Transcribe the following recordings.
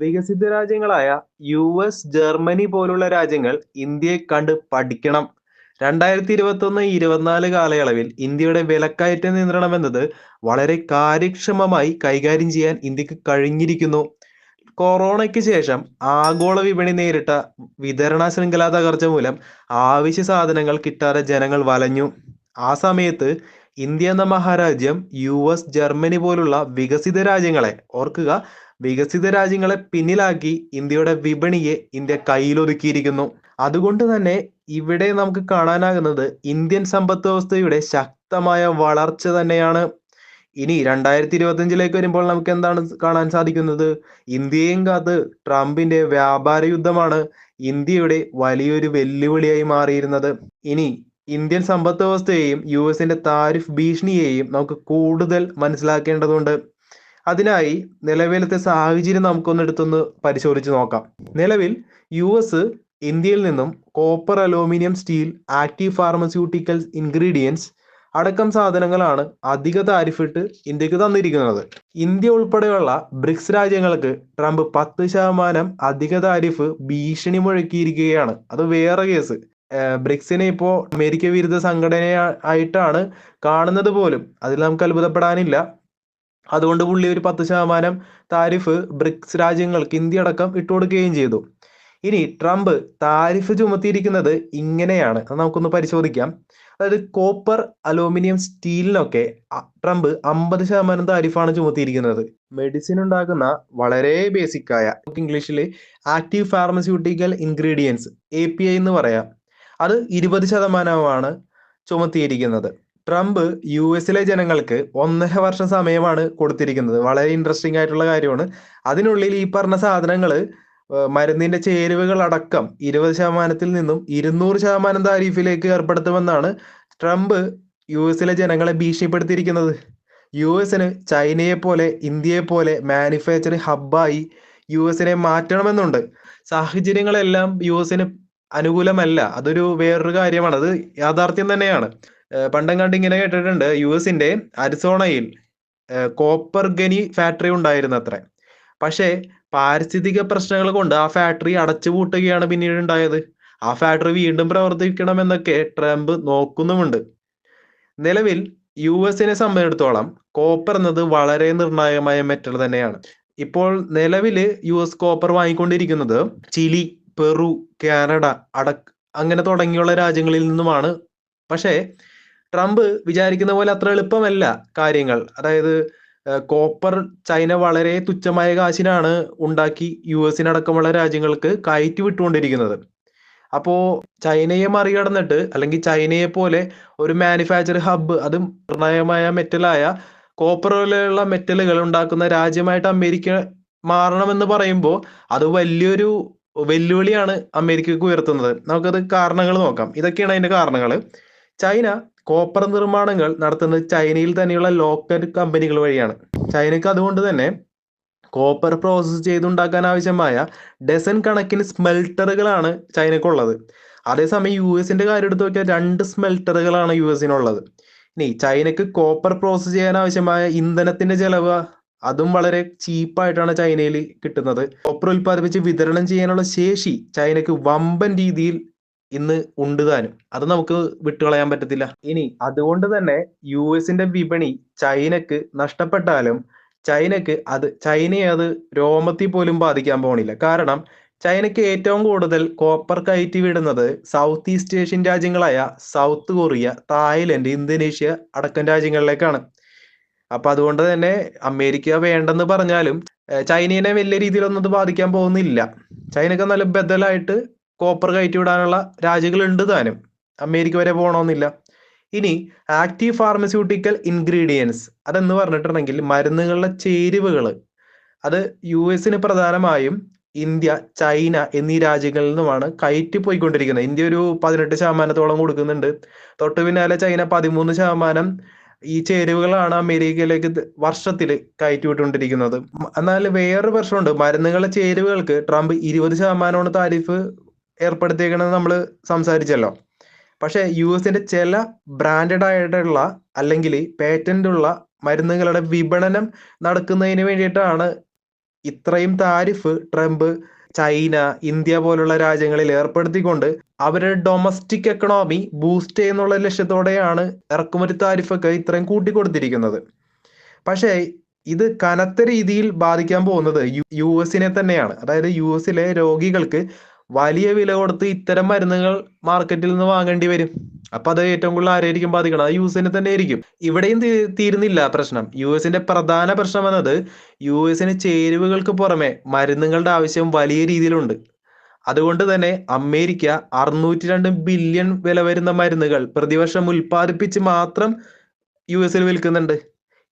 വികസിത രാജ്യങ്ങളായ U S Germany പോലുള്ള രാജ്യങ്ങൾ ഇന്ത്യയെ കണ്ട് പഠിക്കണം. രണ്ടായിരത്തി ഇരുപത്തൊന്ന് ഇരുപത്തിനാല് കാലയളവിൽ ഇന്ത്യയുടെ വിലക്കയറ്റ നിയന്ത്രണം എന്നത് വളരെ കാര്യക്ഷമമായി കൈകാര്യം ചെയ്യാൻ ഇന്ത്യയ്ക്ക് കഴിഞ്ഞിരിക്കുന്നു. കൊറോണയ്ക്ക് ശേഷം ആഗോള വിപണി നേരിട്ട വിതരണ ശൃംഖല തകർച്ച മൂലം ആവശ്യ സാധനങ്ങൾ കിട്ടാതെ ജനങ്ങൾ വലഞ്ഞു. ആ സമയത്ത് ഇന്ത്യ എന്ന മഹാരാജ്യം യു എസ് ജർമ്മനി പോലുള്ള വികസിത രാജ്യങ്ങളെ ഓർക്കുക വികസിത രാജ്യങ്ങളെ പിന്നിലാക്കി ഇന്ത്യയുടെ വിപണിയെ ഇന്ത്യ കയ്യിലൊതുക്കിയിരിക്കുന്നു. അതുകൊണ്ട് തന്നെ ഇവിടെ നമുക്ക് കാണാനാകുന്നത് ഇന്ത്യൻ സമ്പദ് വ്യവസ്ഥയുടെ ശക്തമായ വളർച്ച തന്നെയാണ്. ഇനി രണ്ടായിരത്തി ഇരുപത്തിയഞ്ചിലേക്ക് വരുമ്പോൾ നമുക്ക് എന്താണ് കാണാൻ സാധിക്കുന്നത്? ഇന്ത്യയും കാത്ത് ട്രംപിന്റെ വ്യാപാര യുദ്ധമാണ് ഇന്ത്യയുടെ വലിയൊരു വെല്ലുവിളിയായി മാറിയിരുന്നത്. ഇനി ഇന്ത്യൻ സമ്പദ് വ്യവസ്ഥയെയും യു എസിന്റെ താരിഫ് ഭീഷണിയെയും നമുക്ക് കൂടുതൽ മനസ്സിലാക്കേണ്ടതുണ്ട്. അതിനായി നിലവിലത്തെ സാഹചര്യം നമുക്കൊന്ന് എടുത്തൊന്ന് പരിശോധിച്ച് നോക്കാം. നിലവിൽ യു എസ് ഇന്ത്യയിൽ നിന്നും copper aluminium steel active pharmaceuticals ingredients അടക്കം സാധനങ്ങളാണ് അധിക താരിഫിട്ട് ഇന്ത്യയ്ക്ക് തന്നിരിക്കുന്നത്. ഇന്ത്യ ഉൾപ്പെടെയുള്ള ബ്രിക്സ് രാജ്യങ്ങൾക്ക് ട്രംപ് പത്ത് ശതമാനം അധിക താരിഫ് ഭീഷണി മുഴക്കിയിരിക്കുകയാണ്. അത് വേറെ കേസ്. ബ്രിക്സിനെ ഇപ്പോൾ അമേരിക്ക വിരുദ്ധ സംഘടന ആയിട്ടാണ് കാണുന്നത് പോലും. അതിൽ നമുക്ക് അത്ഭുതപ്പെടാനില്ല. അതുകൊണ്ട് പുള്ളി ഒരു പത്ത് ശതമാനം താരിഫ് ബ്രിക്സ് രാജ്യങ്ങൾക്ക് ഇന്ത്യ അടക്കം ഇട്ടുകൊടുക്കുകയും ചെയ്തു. ഇനി ട്രംപ് താരിഫ് ചുമത്തിയിരിക്കുന്നത് ഇങ്ങനെയാണ്. അത് നമുക്കൊന്ന് പരിശോധിക്കാം. അതായത് കോപ്പർ അലൂമിനിയം സ്റ്റീലിനൊക്കെ ട്രംപ് അമ്പത് ശതമാനം താരിഫാണ് ചുമത്തിയിരിക്കുന്നത്. മെഡിസിൻ ഉണ്ടാക്കുന്ന വളരെ ബേസിക് ആയ ഇംഗ്ലീഷിൽ active pharmaceutical ingredients A P I എന്ന് പറയാം. അത് ഇരുപത് ശതമാനമാണ് ചുമത്തിയിരിക്കുന്നത്. ട്രംപ് യു എസിലെ ജനങ്ങൾക്ക് ഒന്നര വർഷം സമയമാണ് കൊടുത്തിരിക്കുന്നത്. വളരെ ഇൻട്രസ്റ്റിംഗ് ആയിട്ടുള്ള കാര്യമാണ്. അതിനുള്ളിൽ ഈ പറഞ്ഞ സാധനങ്ങൾ മരുന്നിന്റെ ചേരുവകൾ അടക്കം ഇരുപത് ശതമാനത്തിൽ നിന്നും ഇരുന്നൂറ് ശതമാനം താരീഫിലേക്ക് ഏർപ്പെടുത്തുമെന്നാണ് ട്രംപ് യു എസിലെ ജനങ്ങളെ ഭീഷണിപ്പെടുത്തിയിരിക്കുന്നത്. യു എസിന് ചൈനയെ പോലെ ഇന്ത്യയെ പോലെ മാനുഫാക്ചറിംഗ് ഹബ്ബായി യു എസിനെ മാറ്റണമെന്നുണ്ട്. സാഹചര്യങ്ങളെല്ലാം യു എസിന് അനുകൂലമല്ല. അതൊരു വേറൊരു കാര്യമാണ്. അത് യാഥാർത്ഥ്യം തന്നെയാണ്. പണ്ടെങ്ങാണ്ട് ഇങ്ങനെ കേട്ടിട്ടുണ്ട് യു എസിന്റെ അരിസോണയിൽ കോപ്പർ ഗനി ഫാക്ടറി ഉണ്ടായിരുന്നു അത്ര പക്ഷേ പാരിസ്ഥിതിക പ്രശ്നങ്ങൾ കൊണ്ട് ആ ഫാക്ടറി അടച്ചുപൂട്ടുകയാണ് പിന്നീട് ഉണ്ടായത്. ആ ഫാക്ടറി വീണ്ടും പ്രവർത്തിക്കണമെന്നൊക്കെ ട്രംപ് നോക്കുന്നുമുണ്ട്. നിലവിൽ യു എസിനെ സംബന്ധിച്ചിടത്തോളം കോപ്പർ എന്നത് വളരെ നിർണായകമായ മെറ്റൽ തന്നെയാണ്. ഇപ്പോൾ നിലവിൽ യു എസ് കോപ്പർ വാങ്ങിക്കൊണ്ടിരിക്കുന്നത് ചിലി പെറു കാനഡ അടക് അങ്ങനെ തുടങ്ങിയുള്ള രാജ്യങ്ങളിൽ നിന്നുമാണ്. പക്ഷേ ട്രംപ് വിചാരിക്കുന്ന പോലെ അത്ര എളുപ്പമല്ല കാര്യങ്ങൾ. അതായത് കോപ്പർ ചൈന വളരെ തുച്ഛമായ കാശിനാണ് ഉണ്ടാക്കി യു എസിനടക്കമുള്ള രാജ്യങ്ങൾക്ക് കയറ്റി വിട്ടുകൊണ്ടിരിക്കുന്നത്. അപ്പോ ചൈനയെ മറികടന്നിട്ട് അല്ലെങ്കിൽ ചൈനയെ പോലെ ഒരു മാനുഫാക്ചർ ഹബ്ബ് അതും നിർണായകമായ മെറ്റലായ കോപ്പർ പോലെയുള്ള മെറ്റലുകൾ ഉണ്ടാക്കുന്ന രാജ്യമായിട്ട് അമേരിക്ക മാറണമെന്ന് പറയുമ്പോൾ അത് വലിയൊരു വെല്ലുവിളിയാണ് അമേരിക്കക്ക് ഉയർത്തുന്നത്. നമുക്കത് കാരണങ്ങൾ നോക്കാം. ഇതൊക്കെയാണ് അതിന്റെ കാരണങ്ങൾ. ചൈന കോപ്പർ നിർമ്മാണങ്ങൾ നടത്തുന്നത് ചൈനയിൽ തന്നെയുള്ള ലോക്കൽ കമ്പനികൾ വഴിയാണ്. ചൈനക്ക് അതുകൊണ്ട് തന്നെ കോപ്പർ പ്രോസസ്സ് ചെയ്തുണ്ടാക്കാൻ ആവശ്യമായ ഡസൻ കണക്കിന് സ്മെൽറ്ററുകളാണ് ചൈനക്കുള്ളത് അതേസമയം യു എസിന്റെ കാര്യം എടുത്ത് നോക്കിയാൽ രണ്ട് സ്മെൽറ്ററുകളാണ് യു എസിനുള്ളത് ഇനി ചൈനക്ക് കോപ്പർ പ്രോസസ്സ് ചെയ്യാൻ ആവശ്യമായ ഇന്ധനത്തിന്റെ ചെലവ് അതും വളരെ ചീപ്പായിട്ടാണ് ചൈനയിൽ കിട്ടുന്നത്. കോപ്പർ ഉൽപ്പാദിപ്പിച്ച് വിതരണം ചെയ്യാനുള്ള ശേഷി ചൈനക്ക് വമ്പൻ രീതിയിൽ ഇന്ന് ഉണ്ട് താനും. അത് നമുക്ക് വിട്ടുകളയാൻ പറ്റത്തില്ല. ഇനി അതുകൊണ്ട് തന്നെ യു എസിന്റെ വിപണി ചൈനക്ക് നഷ്ടപ്പെട്ടാലും ചൈനക്ക് അത് ചൈനയെ അത് രോമത്തിൽ പോലും ബാധിക്കാൻ പോണില്ല. കാരണം ചൈനയ്ക്ക് ഏറ്റവും കൂടുതൽ കോപ്പർ കയറ്റി വിടുന്നത് സൗത്ത് ഈസ്റ്റ് ഏഷ്യൻ രാജ്യങ്ങളായ സൗത്ത് കൊറിയ തായ്ലൻഡ് ഇന്തോനേഷ്യ അടക്കം രാജ്യങ്ങളിലേക്കാണ്. അപ്പൊ അതുകൊണ്ട് തന്നെ അമേരിക്ക വേണ്ടെന്ന് പറഞ്ഞാലും ചൈനയെ വലിയ രീതിയിലൊന്നും അത് ബാധിക്കാൻ പോകുന്നില്ല. ചൈനക്ക് നല്ല ബദലായിട്ട് കോപ്പർ കയറ്റി വിടാനുള്ള രാജ്യങ്ങളുണ്ട് താനും. അമേരിക്ക വരെ പോകണമെന്നില്ല ഇനി ആക്റ്റീവ് ഫാർമസ്യൂട്ടിക്കൽ ഇൻഗ്രീഡിയൻസ് അതെന്ന് പറഞ്ഞിട്ടുണ്ടെങ്കിൽ മരുന്നുകളുടെ ചേരുവകൾ അത് യു എസിന് പ്രധാനമായും ഇന്ത്യ ചൈന എന്നീ രാജ്യങ്ങളിൽ നിന്നുമാണ് കയറ്റി പോയിക്കൊണ്ടിരിക്കുന്നത്. ഇന്ത്യ ഒരു പതിനെട്ട് ശതമാനത്തോളം കൊടുക്കുന്നുണ്ട്. തൊട്ട് പിന്നാലെ ചൈന പതിമൂന്ന് ശതമാനം ഈ ചേരുവകളാണ് അമേരിക്കയിലേക്ക് വർഷത്തിൽ കയറ്റി കയറ്റിവിട്ടുകൊണ്ടിരിക്കുന്നത്. എന്നാൽ വേറൊരു പ്രശ്നമുണ്ട്. മരുന്നുകളുടെ ചേരുവകൾക്ക് ട്രംപ് ഇരുപത് ശതമാനമാണ് താരിഫ് ഏർപ്പെടുത്തിയേക്കണെന്ന് നമ്മൾ സംസാരിച്ചല്ലോ. പക്ഷേ യു എസിന്റെ ചില ബ്രാൻഡഡ് ആയിട്ടുള്ള അല്ലെങ്കിൽ പേറ്റന്റ് ഉള്ള മരുന്നുകളുടെ വിപണനം നടക്കുന്നതിന് വേണ്ടിയിട്ടാണ് ഇത്രയും താരിഫ് ട്രംപ് ചൈന ഇന്ത്യ പോലുള്ള രാജ്യങ്ങളിൽ ഏർപ്പെടുത്തിക്കൊണ്ട് അവരുടെ ഡൊമസ്റ്റിക് എക്കണോമി ബൂസ്റ്റ് ചെയ്യുന്നുള്ള ലക്ഷ്യത്തോടെയാണ് ഇറക്കുമതി താരിഫൊക്കെ ഇത്രയും കൂട്ടിക്കൊടുത്തിരിക്കുന്നത്. പക്ഷേ ഇത് കനത്ത രീതിയിൽ ബാധിക്കാൻ പോകുന്നത് യു എസിനെ തന്നെയാണ്. അതായത് യു എസിലെ രോഗികൾക്ക് വലിയ വില കൊടുത്ത് ഇത്തരം മരുന്നുകൾ മാർക്കറ്റിൽ നിന്ന് വാങ്ങേണ്ടി വരും. അപ്പൊ അത് ഏറ്റവും കൂടുതൽ ആരായിരിക്കും ബാധിക്കണം? അത് യു എസിനെ തന്നെ ആയിരിക്കും. ഇവിടെയും തീരുന്നില്ല പ്രശ്നം. യു എസിന്റെ പ്രധാന പ്രശ്നം എന്നത് യു എസിന് ചേരുവകൾക്ക് പുറമെ മരുന്നുകളുടെ ആവശ്യം വലിയ രീതിയിലുണ്ട്. അതുകൊണ്ട് തന്നെ അമേരിക്ക അറുന്നൂറ്റി രണ്ട് ബില്യൺ വില വരുന്ന മരുന്നുകൾ പ്രതിവർഷം ഉൽപ്പാദിപ്പിച്ച് മാത്രം യു എസിൽ വിൽക്കുന്നുണ്ട്.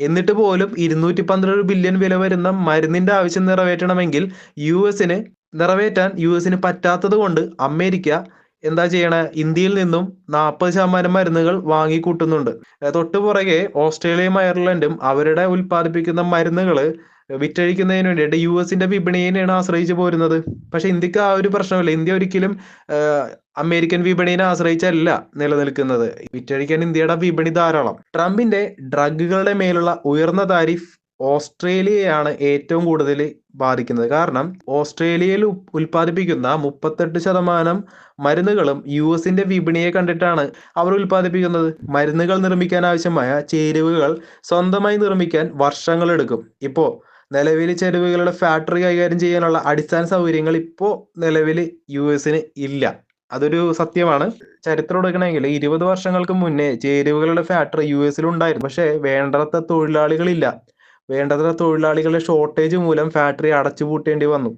എന്നിട്ട് പോലും ഇരുന്നൂറ്റി പന്ത്രണ്ട് ബില്യൺ വില വരുന്ന മരുന്നിന്റെ ആവശ്യം നിറവേറ്റണമെങ്കിൽ യു എസിന് നിറവേറ്റാൻ യു എസിന് പറ്റാത്തത് കൊണ്ട് അമേരിക്ക എന്താ ചെയ്യണ? ഇന്ത്യയിൽ നിന്നും നാൽപ്പത് ശതമാനം മരുന്നുകൾ വാങ്ങിക്കൂട്ടുന്നുണ്ട്. തൊട്ടു പുറകെ ഓസ്ട്രേലിയയും അയർലൻഡും അവരുടെ ഉൽപ്പാദിപ്പിക്കുന്ന മരുന്നുകൾ വിറ്റഴിക്കുന്നതിന് വേണ്ടിയിട്ട് യു എസിന്റെ വിപണിയെയാണ് ആശ്രയിച്ചു പോരുന്നത്. പക്ഷെ ഇന്ത്യയ്ക്ക് ആ ഒരു പ്രശ്നമില്ല. ഇന്ത്യ ഒരിക്കലും അമേരിക്കൻ വിപണിയെ ആശ്രയിച്ചല്ല നിലനിൽക്കുന്നത്. വിറ്റഴിക്കാൻ ഇന്ത്യയുടെ വിപണി ധാരാളം. ട്രംപിന്റെ ഡ്രഗുകളുടെ മേലുള്ള ഉയർന്ന താരിഫ് ഓസ്ട്രേലിയയാണ് ഏറ്റവും കൂടുതൽ ബാധിക്കുന്നത്. കാരണം ഓസ്ട്രേലിയയിൽ ഉൽപ്പാദിപ്പിക്കുന്ന മുപ്പത്തെട്ട് ശതമാനം മരുന്നുകളും യു എസിന്റെ വിപണിയെ കണ്ടിട്ടാണ് അവർ ഉൽപ്പാദിപ്പിക്കുന്നത്. മരുന്നുകൾ നിർമ്മിക്കാൻ ആവശ്യമായ ചേരുവകൾ സ്വന്തമായി നിർമ്മിക്കാൻ വർഷങ്ങളെടുക്കും ഇപ്പോൾ നിലവിൽ ചേരുവകളുടെ ഫാക്ടറി കൈകാര്യം ചെയ്യാനുള്ള അടിസ്ഥാന സൗകര്യങ്ങൾ ഇപ്പോൾ നിലവിൽ യു എസിന് ഇല്ല. അതൊരു സത്യമാണ്. ചരിത്രം എടുക്കണമെങ്കിൽ ഇരുപത് വർഷങ്ങൾക്ക് മുന്നേ ചേരുവകളുടെ ഫാക്ടറി യു എസിൽ ഉണ്ടായിരുന്നു പക്ഷേ വേണ്ടത്ര തൊഴിലാളികളില്ല. വേണ്ടത്ര തൊഴിലാളികളെ ഷോർട്ടേജ് മൂലം ഫാക്ടറി അടച്ചുപൂട്ടേണ്ടി വന്നു.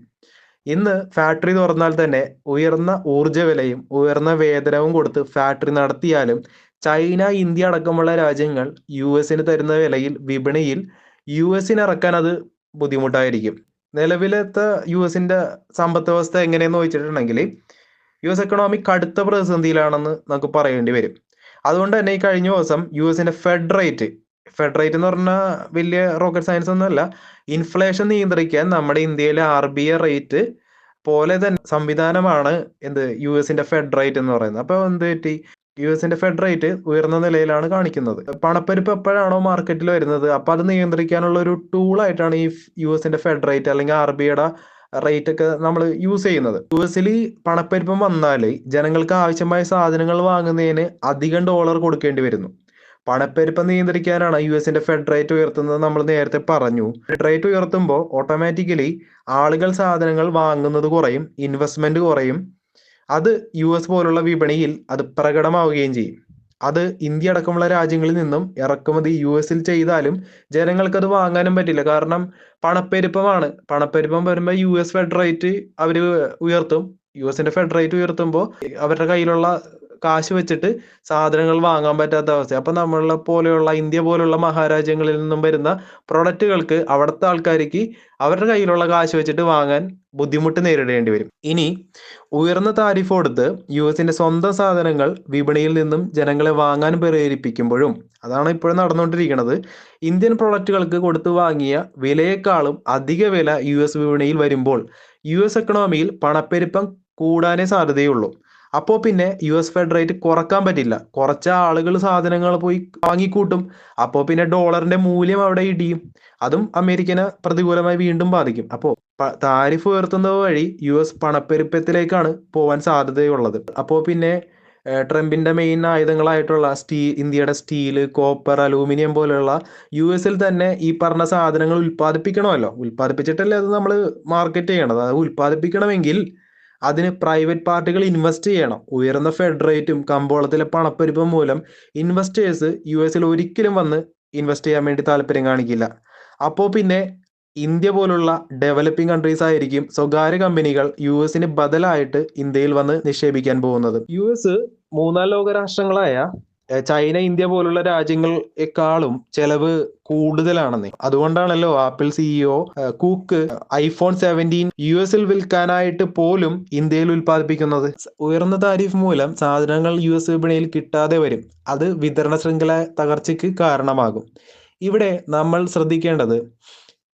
ഇന്ന് ഫാക്ടറി തുറന്നാൽ തന്നെ ഉയർന്ന ഊർജ വിലയും ഉയർന്ന വേതനവും കൊടുത്ത് ഫാക്ടറി നടത്തിയാലും ചൈന ഇന്ത്യ അടക്കമുള്ള രാജ്യങ്ങൾ യു എസിന് തരുന്ന വിലയിൽ വിപണിയിൽ യു എസിന് ഇറക്കാൻ അത് ബുദ്ധിമുട്ടായിരിക്കും. നിലവിലത്തെ യു എസിന്റെ സമ്പത്ത് വ്യവസ്ഥ എങ്ങനെയെന്ന് ചോദിച്ചിട്ടുണ്ടെങ്കിൽ യു എസ് എക്കണോമി കടുത്ത പ്രതിസന്ധിയിലാണെന്ന് നമുക്ക് പറയേണ്ടി വരും. അതുകൊണ്ട് തന്നെ ഈ കഴിഞ്ഞ ദിവസം യു എസിന്റെ ഫെഡ് റേറ്റ് ഫെഡ് റേറ്റ് എന്ന് പറഞ്ഞാൽ വലിയ റോക്കറ്റ് സയൻസ് ഒന്നുമല്ല ഇൻഫ്ലേഷൻ നിയന്ത്രിക്കാൻ നമ്മുടെ ഇന്ത്യയിലെ ആർ ബി ഐ റേറ്റ് പോലെ തന്നെ സംവിധാനമാണ് എന്ത് യു എസിന്റെ ഫെഡ് റേറ്റ് എന്ന് പറയുന്നത്. അപ്പോൾ എന്ത് പറ്റി? യു എസിന്റെ ഫെഡ് റേറ്റ് ഉയർന്ന നിലയിലാണ് കാണിക്കുന്നത്. പണപ്പെരുപ്പ് എപ്പോഴാണോ മാർക്കറ്റിൽ വരുന്നത്? അപ്പൊ അത് നിയന്ത്രിക്കാനുള്ള ഒരു ടൂൾ ആയിട്ടാണ് ഈ യു എസിന്റെ ഫെഡ് റേറ്റ് അല്ലെങ്കിൽ ആർ ബി ഐയുടെ റേറ്റ് ഒക്കെ നമ്മൾ യൂസ് ചെയ്യുന്നത്. യു എസിൽ പണപ്പെരുപ്പം വന്നാൽ ജനങ്ങൾക്ക് ആവശ്യമായ സാധനങ്ങൾ വാങ്ങുന്നതിന് അധികം ഡോളർ കൊടുക്കേണ്ടി വരുന്നു. പണപ്പെരുപ്പം നിയന്ത്രിക്കാനാണ് യു എസിന്റെ ഫെഡ് റേറ്റ് ഉയർത്തുന്നത് നമ്മൾ നേരത്തെ പറഞ്ഞു. ഫെഡ് റേറ്റ് ഉയർത്തുമ്പോൾ ഓട്ടോമാറ്റിക്കലി ആളുകൾ സാധനങ്ങൾ വാങ്ങുന്നത് കുറയും ഇൻവെസ്റ്റ്മെന്റ് കുറയും. അത് യു എസ് പോലുള്ള വിപണിയിൽ അത് പ്രകടമാവുകയും ചെയ്യും. അത് ഇന്ത്യ അടക്കമുള്ള രാജ്യങ്ങളിൽ നിന്നും ഇറക്കുമതി യു എസിൽ ചെയ്താലും ജനങ്ങൾക്ക് അത് വാങ്ങാനും പറ്റില്ല. കാരണം പണപ്പെരുപ്പമാണ്. പണപ്പെരുപ്പം വരുമ്പോൾ യു എസ് ഫെഡ് റേറ്റ് അവർ ഉയർത്തും. യു എസിന്റെ ഫെഡ് റേറ്റ് ഉയർത്തുമ്പോൾ അവരുടെ കയ്യിലുള്ള കാശ് വെച്ചിട്ട് സാധനങ്ങൾ വാങ്ങാൻ പറ്റാത്ത അവസ്ഥ. അപ്പൊ നമ്മളെ പോലെയുള്ള ഇന്ത്യ പോലുള്ള മഹാരാജ്യങ്ങളിൽ നിന്നും വരുന്ന പ്രൊഡക്റ്റുകൾക്ക് അവിടുത്തെ ആൾക്കാർക്ക് അവരുടെ കയ്യിലുള്ള കാശ് വെച്ചിട്ട് വാങ്ങാൻ ബുദ്ധിമുട്ട് നേരിടേണ്ടി വരും. ഇനി ഉയർന്ന താരിഫ് കൊടുത്ത് യു എസിന്റെ സ്വന്തം സാധനങ്ങൾ വിപണിയിൽ നിന്നും ജനങ്ങളെ വാങ്ങാൻ പ്രേരിപ്പിക്കുമ്പോഴും അതാണ് ഇപ്പോഴും നടന്നുകൊണ്ടിരിക്കുന്നത് ഇന്ത്യൻ പ്രൊഡക്റ്റുകൾക്ക് കൊടുത്തു വാങ്ങിയ വിലയേക്കാളും അധിക വില യു എസ് വിപണിയിൽ വരുമ്പോൾ യു എസ് എക്കണോമിയിൽ പണപ്പെരുപ്പം കൂടാനേ സാധ്യതയുള്ളൂ. അപ്പോൾ പിന്നെ യു എസ് ഫെഡ് റേറ്റ് കുറയ്ക്കാൻ പറ്റില്ല. കുറച്ച ആളുകൾ സാധനങ്ങൾ പോയി വാങ്ങിക്കൂട്ടും. അപ്പോൾ പിന്നെ ഡോളറിന്റെ മൂല്യം അവിടെ ഇടിയും. അതും അമേരിക്കനെ പ്രതികൂലമായി വീണ്ടും ബാധിക്കും. അപ്പോൾ താരിഫ് ഉയർത്തുന്നത് വഴി യു എസ് പണപ്പെരുപ്പത്തിലേക്കാണ് പോവാൻ സാധ്യതയുള്ളത്. അപ്പോൾ പിന്നെ ട്രംപിന്റെ മെയിൻ ആയുധങ്ങളായിട്ടുള്ള സ്റ്റീ ഇന്ത്യയുടെ സ്റ്റീൽ കോപ്പർ അലൂമിനിയം പോലെയുള്ള യു എസിൽ തന്നെ ഈ പറഞ്ഞ സാധനങ്ങൾ ഉൽപ്പാദിപ്പിക്കണമല്ലോ. ഉൽപ്പാദിപ്പിച്ചിട്ടല്ലേ അത് നമ്മൾ മാർക്കറ്റ് ചെയ്യണത്? അത് ഉൽപ്പാദിപ്പിക്കണമെങ്കിൽ അതിന് പ്രൈവറ്റ് പാർട്ടികൾ ഇൻവെസ്റ്റ് ചെയ്യണം. ഉയർന്ന ഫെഡ് റേറ്റും കമ്പോളത്തിലെ പണപ്പെരുപ്പം മൂലം ഇൻവെസ്റ്റേഴ്സ് യു എസിൽ ഒരിക്കലും വന്ന് ഇൻവെസ്റ്റ് ചെയ്യാൻ വേണ്ടി താല്പര്യം കാണിക്കില്ല. അപ്പോൾ പിന്നെ ഇന്ത്യ പോലുള്ള ഡെവലപ്പിംഗ് കൺട്രീസ് ആയിരിക്കും സ്വകാര്യ കമ്പനികൾ യു എസിന് ബദലായിട്ട് ഇന്ത്യയിൽ വന്ന് നിക്ഷേപിക്കാൻ പോകുന്നത്. യു എസ് മൂന്നാം ലോക രാഷ്ട്രങ്ങളായ ചൈന ഇന്ത്യ പോലുള്ള രാജ്യങ്ങളെക്കാളും ചെലവ് കൂടുതലാണെന്ന്. അതുകൊണ്ടാണല്ലോ Apple CEO Cook iPhone seventeen U എസിൽ വിൽക്കാനായിട്ട് പോലും ഇന്ത്യയിൽ ഉൽപ്പാദിപ്പിക്കുന്നത്. ഉയർന്ന താരിഫ് മൂലം സാധനങ്ങൾ യു എസ് വിപണിയിൽ കിട്ടാതെ വരും. അത് വിതരണ ശൃംഖല തകർച്ചയ്ക്ക് കാരണമാകും. ഇവിടെ നമ്മൾ ശ്രദ്ധിക്കേണ്ടത്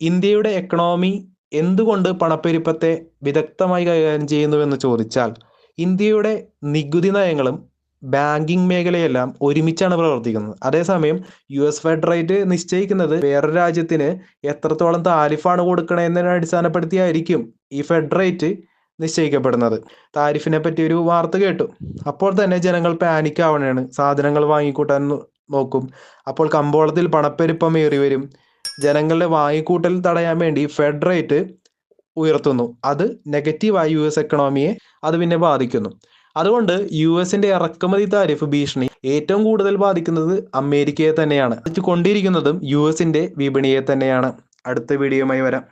ഇന്ത്യയുടെ എക്കണോമി എന്തുകൊണ്ട് പണപ്പെരുപ്പത്തെ വിദഗ്ധമായി കൈകാര്യം ചെയ്യുന്നുവെന്ന് ചോദിച്ചാൽ ഇന്ത്യയുടെ നികുതി നയങ്ങളും ബാങ്കിങ് മേഖലയെല്ലാം ഒരുമിച്ചാണ് പ്രവർത്തിക്കുന്നത്. അതേസമയം യു എസ് ഫെഡറേറ്റ് നിശ്ചയിക്കുന്നത് വേറൊരു രാജ്യത്തിന് എത്രത്തോളം താരിഫാണ് കൊടുക്കണതെന്നതിനെ അടിസ്ഥാനപ്പെടുത്തിയായിരിക്കും ഈ ഫെഡറേറ്റ് നിശ്ചയിക്കപ്പെടുന്നത്. താരിഫിനെ പറ്റി ഒരു വാർത്ത കേട്ടു. അപ്പോൾ തന്നെ ജനങ്ങൾ പാനിക് ആവണയാണ് സാധനങ്ങൾ വാങ്ങിക്കൂട്ടാൻ നോക്കും. അപ്പോൾ കമ്പോളത്തിൽ പണപ്പെരുപ്പം ഏറി വരും. ജനങ്ങളുടെ വാങ്ങിക്കൂട്ടൽ തടയാൻ വേണ്ടി ഫെഡ് റേറ്റ് ഉയർത്തുന്നു. അത് നെഗറ്റീവായി യു എസ് എക്കണോമിയെ അത് പിന്നെ ബാധിക്കുന്നു. അതുകൊണ്ട് യു എസിന്റെ ഇറക്കുമതി താരിഫ് ഭീഷണി ഏറ്റവും കൂടുതൽ ബാധിക്കുന്നത് അമേരിക്കയെ തന്നെയാണ്. കൊണ്ടിരിക്കുന്നതും യു എസിന്റെ വിപണിയെ തന്നെയാണ്. അടുത്ത വീഡിയോയുമായി വരാം.